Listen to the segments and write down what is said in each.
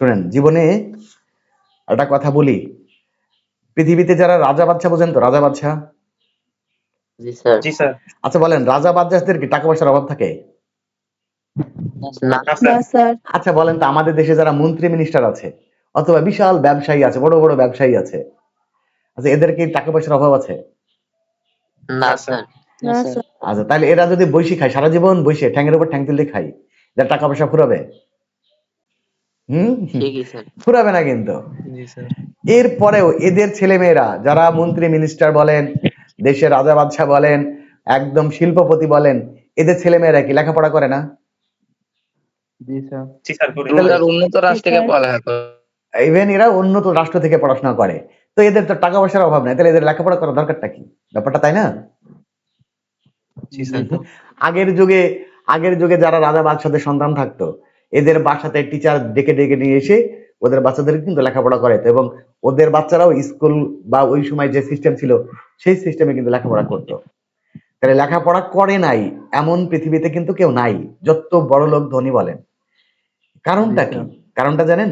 শুনেন জীবনে একটা কথা বলি। পৃথিবীতে যারা রাজা বাদশা বোঝেন তো? রাজা বাদশা জি স্যার। জি স্যার। আচ্ছা বলেন রাজা বাদশাদের কি টাকা পয়সার অভাব থাকে? আচ্ছা বলেন তো আমাদের দেশে যারা মন্ত্রী মিনিস্টার আছে অথবা বিশাল ব্যবসায়ী আছে বড় বড় ব্যবসায়ী আছে আচ্ছা এদের কি টাকা পয়সার অভাব আছে? না স্যার। আচ্ছা তাহলে এরা যদি বৈশি খায় সারা জীবন বসে ঠ্যাংয়ের উপর ঠ্যাং তুলতে খাই এদের টাকা পয়সা ফুরাবে? হুম? ফুরাবে না কিন্তু। জি স্যার। এরপরেও এদের ছেলেমেয়েরা যারা মন্ত্রী মিনিস্টার বলেন দেশের রাজা বাদশাহ বলেন একদম শিল্পপতি বলেন এদের ছেলেমেয়েরা কি লেখাপড়া করে না? জি স্যার। করি তাহলে- উন্নত রাষ্ট্র থেকে ইভেন এরা উন্নত রাষ্ট্র থেকে পড়াশোনা করে। তো এদের তো টাকা পয়সার অভাব নাই। তাহলে এদের লেখাপড়া করার দরকারটা কি? ব্যাপারটা তাই না? আগের যুগে আগের যুগে যারা রাজা বাদশাদের সন্তান থাকতো এদের বাসাতে টিচার ডেকে ডেকে নিয়ে এসে ওদের বাচ্চাদের কিন্তু লেখাপড়া করাইতো এবং ওদের বাচ্চারাও স্কুল বা ওই সময় যে সিস্টেম ছিল সেই সিস্টেমে কিন্তু লেখাপড়া করতো। তাহলে লেখাপড়া করে নাই এমন পৃথিবীতে কিন্তু কেউ নাই যত বড় লোক ধনী বলেন। কারণটা কি? কারণটা জানেন?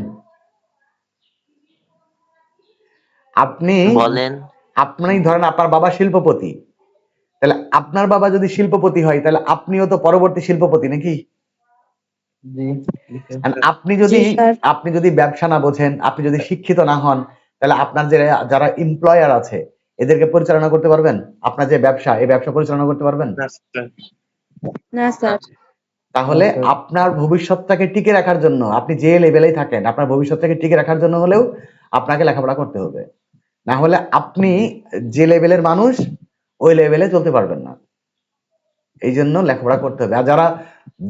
আপনি বলেন। আপনি ধরেন আপনার বাবা শিল্পপতি তাহলে আপনার বাবা যদি শিল্পপতি হয় তাহলে আপনিও তো পরবর্তী শিল্পপতি নাকি? আপনি যদি আপনি যদি ব্যবসা না বোঝেন আপনি যদি শিক্ষিত না হন তাহলে আপনার যে যারা এমপ্লয়ার আছে এদেরকে পরিচালনা করতে পারবেন? আপনার যে ব্যবসা এই ব্যবসা পরিচালনা করতে পারবেন? না স্যার। তাহলে। আপনার ভবিষ্যৎটাকে টিকে রাখার জন্য আপনি যে লেভেলেই থাকেন আপনার ভবিষ্যৎটাকে টিকে রাখার জন্য হলেও আপনাকে লেখাপড়া করতে হবে। না হলে আপনি যে লেভেলের মানুষ ওই লেভেলে চলতে পারবেন না। এই জন্য লেখাপড়া করতে হবে। আর যারা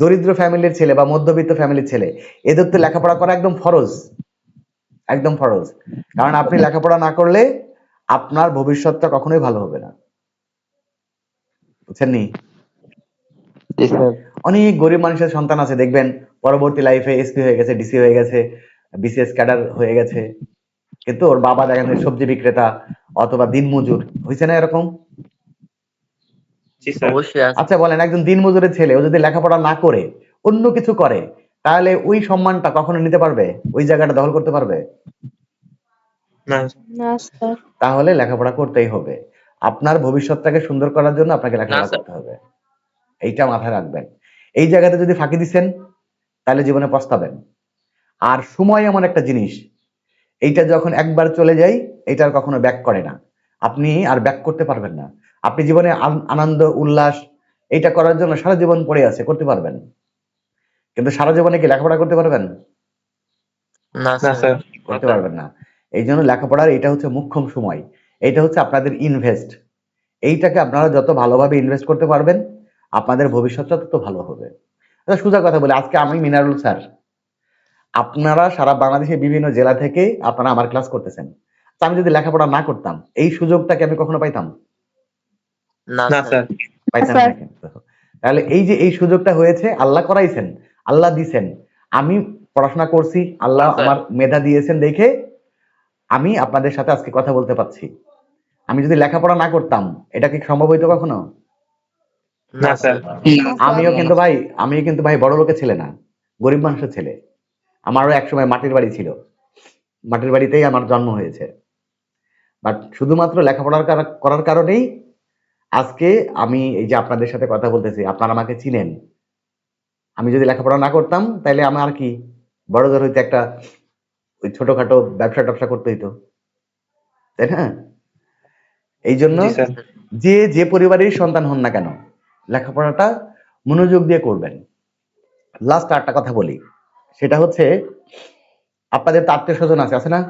দরিদ্র ফ্যামিলির ছেলে বা মধ্যবিত্ত ফ্যামিলির ছেলে এদের তো লেখাপড়া করা একদম ফরজ। একদম ফরজ। কারণ আপনি লেখাপড়া না করলে আপনার ভবিষ্যৎটা কখনোই ভালো হবে না। বুঝছেন নি অনেক গরিব মানুষের সন্তান আছে দেখবেন পরবর্তী লাইফে এসপি হয়ে গেছে ডিসি হয়ে গেছে বিসিএস ক্যাডার হয়ে গেছে। কিন্তু ওর বাবা দেখেন সবজি বিক্রেতা অথবা দিনমজুর। হয়েছে না এরকম? অবশ্যই আচ্ছা বলেন একজন দিনমজুরের ছেলে ও যদি লেখাপড়া না করে অন্য কিছু করে তাহলে ওই সম্মানটা কখনো নিতে পারবে? ওই জায়গাটা দখল করতে পারবে? না না স্যার। তাহলে লেখাপড়া করতেই হবে। আপনার ভবিষ্যৎটাকে সুন্দর করার জন্য আপনাকে লেখাপড়া করতে হবে। এইটা মাথায় রাখবেন। এই জায়গাতে যদি ফাঁকি দিচ্ছেন তাহলে জীবনে পস্তাবেন। আর সময় এমন একটা জিনিস এইটা যখন একবার চলে যায় এটা আর কখনো ব্যাক করে না। আপনি আর ব্যাক করতে পারবেন না। আপনি জীবনে আনন্দ উল্লাস এইটা করার জন্য সারা জীবন পড়ে আছে করতে পারবেন। কিন্তু সারা জীবনে কি লেখাপড়া করতে পারবেন? না স্যার। করতে পারবেন না। এই জন্য লেখাপড়ার এটা হচ্ছে মুখ্যম সময়। এটা হচ্ছে আপনাদের ইনভেস্ট এইটাকে আপনারা যত ভালোভাবে ইনভেস্ট করতে পারবেন আপনাদের ভবিষ্যৎটা তত ভালো হবে। আচ্ছা সোজা কথা বলি আজকে আমি মিনারুল স্যার। আপনারা সারা বাংলাদেশের বিভিন্ন জেলা থেকে আপনারা আমার ক্লাস করতেছেন। তো আমি যদি লেখাপড়া না করতাম এই সুযোগটাকে আমি কখনো পাইতাম? না না স্যার স্যার পাইতাম না কিন্তু। তাহলে এই যে এই সুযোগটা হয়েছে আল্লাহ করাইছেন আল্লাহ দিছেন। আমি পড়াশোনা করছি আল্লাহ আমার মেধা দিয়েছেন দেখে আমি আপনাদের সাথে আজকে কথা বলতে পারছি। আমি যদি লেখাপড়া না করতাম এটা কি সম্ভব হইতো কখনো? আমিও কিন্তু ভাই আমিও কিন্তু ভাই বড় লোকের ছেলে না গরিব মানুষের ছেলে। আমারও একসময় মাটির বাড়ি ছিল। মাটির বাড়িতেই আমার জন্ম হয়েছে। বাট শুধুমাত্র লেখাপড়ার করার কারণেই আজকে আমি এই যে আপনাদের সাথে কথা বলতেছি আপনারা আমাকে চিনেন। আমি যদি লেখাপড়া না করতাম তাহলে আমার কি বড় জোর হইতে একটা ওই ছোটখাটো ব্যবসা ট্যাবসা করতে হইতো তাই না? এই জন্য যে যে পরিবারের সন্তান হন না কেন লেখাপড়াটা মনোযোগ দিয়ে করবেন। লাস্ট আরেকটা কথা বলি সেটা হচ্ছে আপনাদের তো আত্মীয় স্বজন আছে আছে না?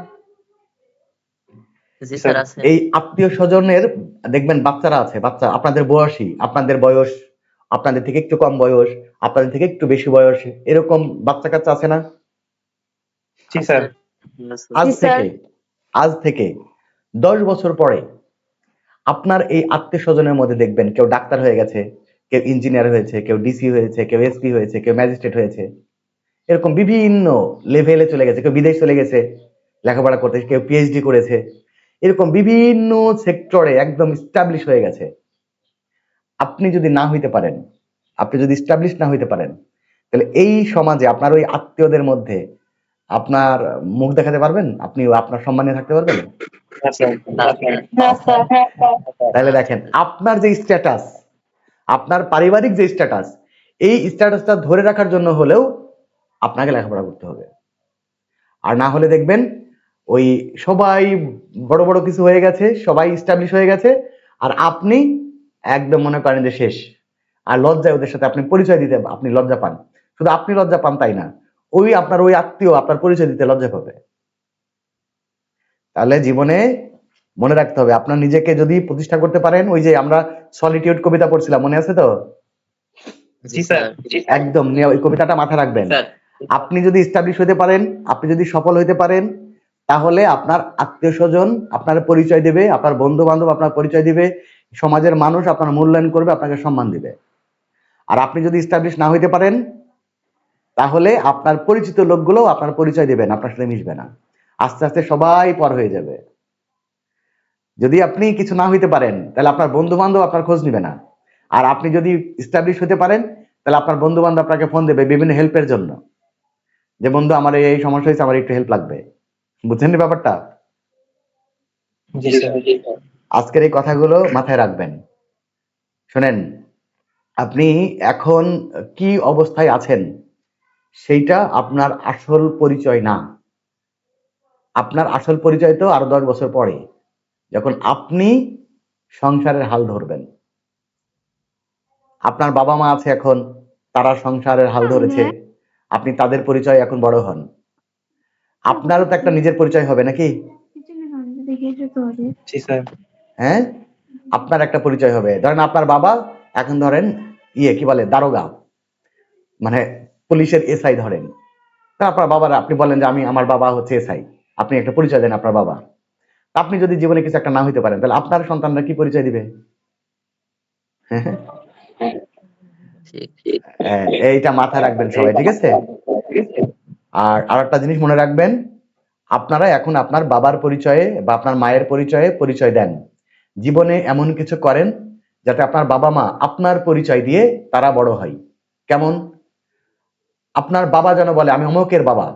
এই আত্মীয় স্বজনের দেখবেন বাচ্চারা আছে বাচ্চা আপনাদের বয়সী আপনাদের বয়স আপনাদের থেকে একটু কম বয়স আপনাদের থেকে একটু বেশি বয়স এরকম বাচ্চা কাচ্চা আছে না? আজ থেকে আজ থেকে দশ বছর পরে আপনার এই আত্মীয় স্বজনের মধ্যে দেখবেন কেউ ডাক্তার হয়ে গেছে কেউ ইঞ্জিনিয়ার হয়েছে কেউ ডিসি হয়েছে কেউ এসপি হয়েছে কেউ ম্যাজিস্ট্রেট হয়েছে এরকম বিভিন্ন লেভেলে চলে গেছে কেউ বিদেশ চলে গেছে লেখাপড়া করতে কেউ পিএইচডি করেছে এরকম বিভিন্ন সেক্টরে একদম স্টাবলিশ হয়ে গেছে। আপনি যদি না হইতে পারেন আপনি যদি স্টাবলিশ না হইতে পারেন তাহলে এই সমাজে আপনার ওই আত্মীয়দের মধ্যে আপনার মুখ দেখাতে পারবেন? আপনি আপনার সম্মানে থাকতে পারবেন? না স্যার। তাহলে দেখেন আপনার যে স্ট্যাটাস আপনার পারিবারিক যে স্ট্যাটাস এই স্ট্যাটাসটা ধরে রাখার জন্য হলেও আপনাকে লেখাপড়া করতে হবে। আর না হলে দেখবেন ওই সবাই বড় বড় কিছু হয়ে গেছে সবাই স্টাবলিশ হয়ে গেছে আর আপনি একদম মনে করেন যে শেষ। আর লজ্জায় ওদের সাথে আপনি পরিচয় দিতে আপনি লজ্জা পান। শুধু আপনি লজ্জা পান তাই না। ওই আপনার ওই আত্মীয় আপনার পরিচয় দিতে লজ্জা পাবে। তাহলে জীবনে মনে রাখতে হবে আপনার নিজেকে যদি প্রতিষ্ঠা করতে পারেন ওই যে আমরা সলিটিউড কবিতা পড়ছিলাম মনে আছে তো? জি একদম ওই কবিতাটা মাথায় রাখবেন। আপনি যদি স্টাবলিশ হতে পারেন আপনি যদি সফল হইতে পারেন তাহলে আপনার আত্মীয় স্বজন আপনার পরিচয় দেবে, আপনার বন্ধু বান্ধব আপনার পরিচয় দিবে, সমাজের মানুষ আপনার মূল্যায়ন করবে, আপনাকে সম্মান দিবে। আর আপনি যদি স্টাবলিশ না হইতে পারেন, তাহলে আপনার পরিচিত লোকগুলো আপনার পরিচয় দেবেন আপনার সাথে মিশবে না। আস্তে আস্তে সবাই পর হয়ে যাবে। যদি আপনি কিছু না হইতে পারেন, তাহলে আপনার বন্ধু বান্ধব আপনার খোঁজ নিবে না। আর আপনি যদি স্টাবলিশ হতে পারেন, তাহলে আপনার বন্ধু বান্ধব আপনাকে ফোন দেবে বিভিন্ন হেল্পের জন্য। যে, বন্ধু, আমার এই সমস্যা হয়েছে, আমার একটু হেল্প লাগবে। বুঝছেন ব্যাপারটা? আজকের এই কথাগুলো মাথায় রাখবেন। শোনেন আপনি এখন কি অবস্থায় আছেন সেইটা আপনার আসল পরিচয় না। আপনার আসল পরিচয় তো আরও দশ বছর পরে যখন আপনি সংসারের হাল ধরবেন। আপনার বাবা মা আছে এখন তারা সংসারের হাল ধরেছে আপনি তাদের পরিচয় এখন বড় হন। আপনারও তো একটা নিজের পরিচয় হবে নাকি? হ্যাঁ? আপনার একটা পরিচয় হবে। ধরেন আপনার বাবা এখন ধরেন ইয়ে কি বলে দারোগা। মানে পুলিশের এসআই ধরেন। তা আপনার বাবার আপনি বলেন যে আমি আমার বাবা হচ্ছে এসআই। আপনি একটা পরিচয় দেন আপনার বাবা। আপনি যদি জীবনে কিছু একটা না হইতে পারেন তাহলে আপনার সন্তানরা কি পরিচয় দিবে? হ্যাঁ, হ্যাঁ। ঠিক ঠিক। হ্যাঁ, এইটা মাথায় রাখবেন সবাই ঠিক আছে? আর আর একটা জিনিস মনে রাখবেন, আপনারা এখন আপনার বাবার পরিচয়ে বা আপনার মায়ের পরিচয়ে পরিচয় দেন। জীবনে এমন কিছু করেন যাতে আপনার বাবা মা আপনার পরিচয় দিয়ে তারা বড় হয়। কেমন? আপনার বাবা যেন বলে, আমি অমুকের বাবা।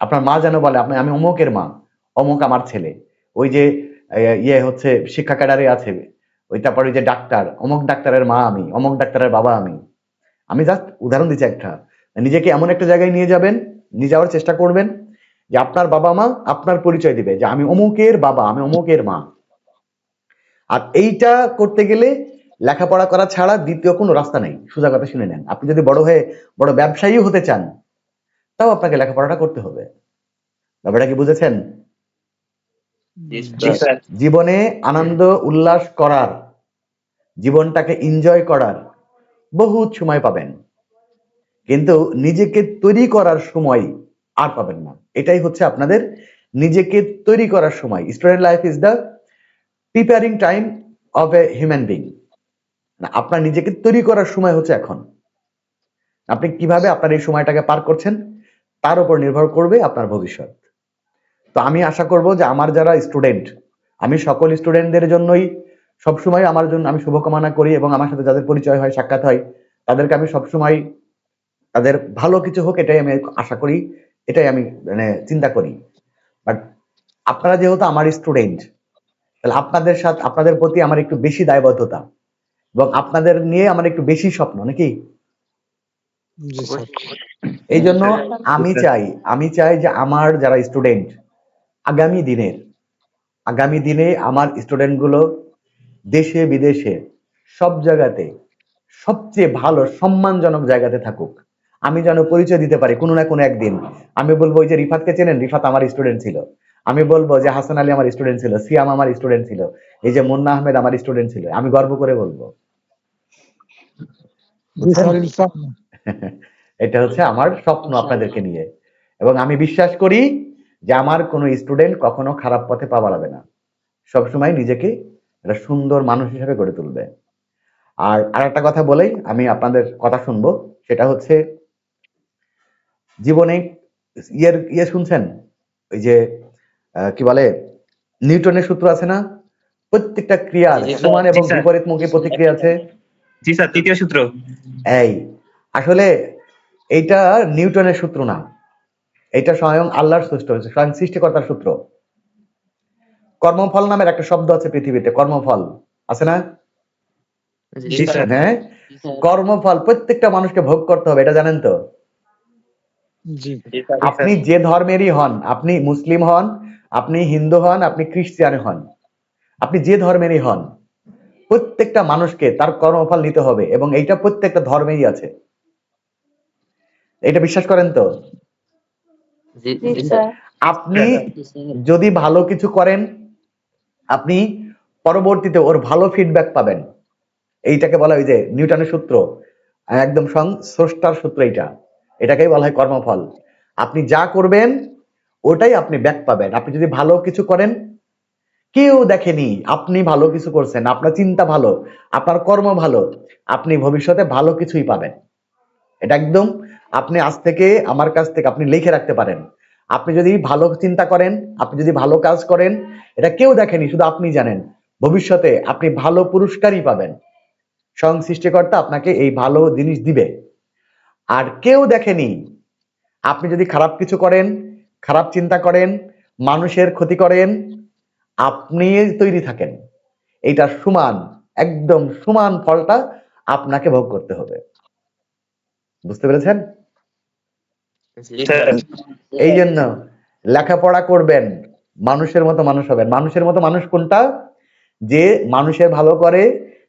আপনার মা যেন বলে, আপনি, আমি অমুকের মা, অমুক আমার ছেলে। ওই যে ইয়ে হচ্ছে, শিক্ষা ক্যাডারে আছে। ওই তারপরে ওই যে ডাক্তার, অমুক ডাক্তারের মা আমি, অমুক ডাক্তারের বাবা আমি। আমি জাস্ট উদাহরণ দিচ্ছি একটা। নিজেকে এমন একটা জায়গায় নিয়ে যাবেন নিয়ে যাওয়ার চেষ্টা করবেন যে আপনার বাবা মা আপনার পরিচয় দিবে যে আমি অমুকের বাবা আমি অমুকের মা। আর এইটা করতে গেলে লেখাপড়া করা ছাড়া দ্বিতীয় কোনো রাস্তা নেই। সোজা কথা শুনে নেন। আপনি যদি বড় হয়ে বড় ব্যবসায়ী হতে চান তাও আপনাকে লেখাপড়াটা করতে হবে। ব্যাপারটা কি বুঝেছেন? জীবনে আনন্দ উল্লাস করার জীবনটাকে এনজয় করার বহুত সময় পাবেন। কিন্তু নিজেকে তৈরি করার সময় আর পাবেন না। এটাই হচ্ছে আপনাদের নিজেকে তৈরি করার সময়। Student life is the preparing time of a human being আপনার নিজেকে তৈরি করার সময় হচ্ছে এখন। আপনি কীভাবে আপনার এই সময়টাকে পার করছেন, তার উপর নির্ভর করবে আপনার ভবিষ্যৎ। তো আমি আশা করব যে আমার যারা স্টুডেন্ট আমি সকল স্টুডেন্টদের জন্যই সবসময় আমার জন্য আমি শুভকামনা করি এবং আমার সাথে যাদের পরিচয় হয়, সাক্ষাৎ হয়, তাদেরকে আমি সবসময় তাদের ভালো কিছু হোক এটাই আমি আশা করি এটাই আমি মানে চিন্তা করি। বাট আপনারা যেহেতু আমার স্টুডেন্ট তাহলে আপনাদের সাথে আপনাদের প্রতি আমার একটু বেশি দায়বদ্ধতা এবং আপনাদের নিয়ে আমার একটু বেশি স্বপ্ন নাকি? এই জন্য আমি চাই আমি চাই যে আমার যারা স্টুডেন্ট আগামী দিনের আগামী দিনে আমার স্টুডেন্টগুলো দেশে বিদেশে সব জায়গাতে সবচেয়ে ভালো সম্মানজনক জায়গাতে থাকুক। আমি যেন পরিচয় দিতে পারি কোনো না কোনো একদিন। আমি বলব ওই যে রিফাতকে চেনেন? রিফাত আমার স্টুডেন্ট ছিল। আমি বলব যে হাসান আলী আমার স্টুডেন্ট ছিল সিয়াম আমার স্টুডেন্ট ছিল এই যে মুন্না আহমেদ আমার স্টুডেন্ট ছিল। আমি গর্ব করে বলব। এটা হচ্ছে আমার স্বপ্ন আপনাদেরকে নিয়ে। এবং আমি বিশ্বাস করি যে আমার কোনো স্টুডেন্ট কখনো খারাপ পথে পা বাড়াবে না। সবসময় নিজেকে একটা সুন্দর মানুষ হিসেবে গড়ে তুলবে। আর আরেকটা কথা বলেই আমি আপনাদের কথা শুনব সেটা হচ্ছে জীবনে ইয়ের ইয়ে শুনছেন? ওই যে কি বলে নিউটনের সূত্র আছে না? প্রত্যেকটা ক্রিয়ার সমান এবং জি, স্যার। বিপরীতমুখী প্রতিক্রিয়া আছে? জি স্যার তৃতীয় সূত্র। এই আসলে এইটা নিউটনের সূত্র না। এটা স্বয়ং আল্লাহর সৃষ্ট হয়েছে স্বয়ং সৃষ্টিকর্তার সূত্র। কর্মফল নামের একটা শব্দ আছে পৃথিবীতে কর্মফল। আছে না? হ্যাঁ? কর্মফল প্রত্যেকটা মানুষকে ভোগ করতে হবে এটা জানেন তো? আপনি যে ধর্মেরই হন আপনি মুসলিম হন আপনি হিন্দু হন আপনি খ্রিস্টান হন আপনি যে ধর্মেরই হন প্রত্যেকটা মানুষকে তার কর্মফল নিতে হবে এবং এইটা প্রত্যেকটা ধর্মেই আছে। এটা বিশ্বাস করেন তো? জি জি জি। স্যার। আপনি যদি ভালো কিছু করেন আপনি পরবর্তীতে ওর ভালো ফিডব্যাক পাবেন। এইটাকে বলা হয় যে নিউটনের সূত্র একদম সং স্রষ্টার সূত্র এইটা। এটাকেই বলা হয় কর্মফল। আপনি যা করবেন, ওটাই আপনি ব্যাক পাবেন। আপনি যদি ভালো কিছু করেন, কেউ দেখেনি, আপনি ভালো কিছু করছেন, আপনার চিন্তা ভালো, আপনার কর্ম ভালো, আপনি ভবিষ্যতে ভালো কিছুই পাবেন। এটা একদম আপনি আজ থেকে, আমার কাছ থেকে আপনি লিখে রাখতে পারেন। আপনি যদি ভালো চিন্তা করেন, আপনি যদি ভালো কাজ করেন, এটা কেউ দেখেনি, শুধু আপনি জানেন। ভবিষ্যতে আপনি ভালো পুরস্কারই পাবেন। স্বয়ং সৃষ্টিকর্তা আপনাকে এই ভালো জিনিস দিবে। আর কেউ দেখেনি। আপনি যদি খারাপ কিছু করেন খারাপ চিন্তা করেন মানুষের ক্ষতি করেন আপনি তৈরি থাকেন। এইটা সমান একদম সমান ফলটা আপনাকে ভোগ করতে হবে। বুঝতে পেরেছেন? এই জন্য লেখাপড়া করবেন মানুষের মতো মানুষ হবেন। মানুষের মতো মানুষ কোনটা? যে মানুষের ভালো করে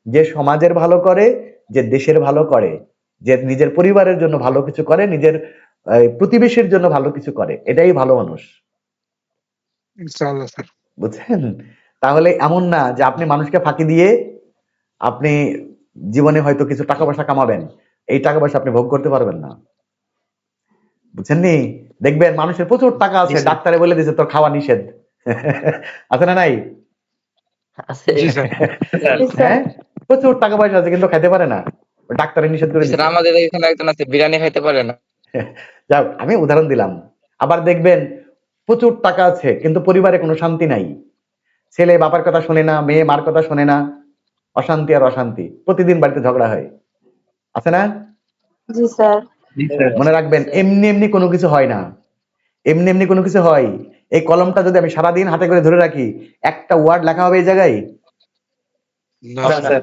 যে সমাজের ভালো করে যে দেশের ভালো করে। যে নিজের পরিবারের জন্য ভালো কিছু করে নিজের প্রতিবেশীর জন্য ভালো কিছু করে এটাই ভালো মানুষ। বুঝছেন? তাহলে এমন না যে আপনি মানুষকে ফাঁকি দিয়ে আপনি জীবনে হয়তো কিছু টাকা পয়সা কামাবেন এই টাকা পয়সা আপনি ভোগ করতে পারবেন না। বুঝছেন নি? দেখবেন মানুষের প্রচুর টাকা আছে ডাক্তারে বলে দিয়েছে তোর খাওয়া নিষেধ। আছে না নাই? হ্যাঁ? প্রচুর টাকা পয়সা আছে কিন্তু খাইতে পারে না। ডাক্তারে নিষেধ করে আমাদের এখানে একজন আছে বিরিয়ানি খাইতে পারে না। যাক আমি উদাহরণ দিলাম। আবার দেখবেন প্রচুর টাকা আছে কিন্তু পরিবারে কোনো শান্তি নাই। ছেলে বাবার কথা শোনে না মেয়ে মার কথা শোনে না। অশান্তি আর অশান্তি প্রতিদিন বাড়িতে ঝগড়া হয়। আছে না? জি স্যার। জি স্যার। মনে রাখবেন এমনি এমনি কোনো কিছু হয় না। এমনি এমনি কোনো কিছু হয়। এই কলমটা যদি আমি সারাদিন হাতে করে ধরে রাখি একটা ওয়ার্ড লেখা হবে এই জায়গায়? না না স্যার।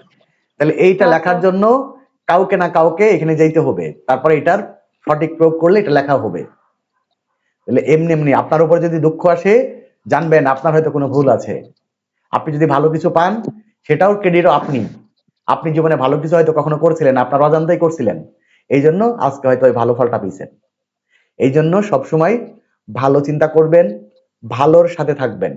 তাহলে এইটা লেখার জন্য কাউকে না কাউকে এখানে যাইতে হবে। তারপরে এটার সঠিক প্রয়োগ করলে এটা লেখা হবে। তাহলে এমনি এমনি আপনার উপর যদি দুঃখ আসে, জানবেন আপনার হয়তো কোনো ভুল আছে। আপনি যদি ভালো কিছু পান, সেটাও ক্রেডিটও আপনি। আপনি জীবনে ভালো কিছু হয়তো কখনো করছিলেন, আপনার অজান্তাই করছিলেন। এই জন্য আজকে হয়তো ওই ভালো ফলটা পেয়েছেন। এই জন্য সবসময় ভালো চিন্তা করবেন, ভালোর সাথে থাকবেন।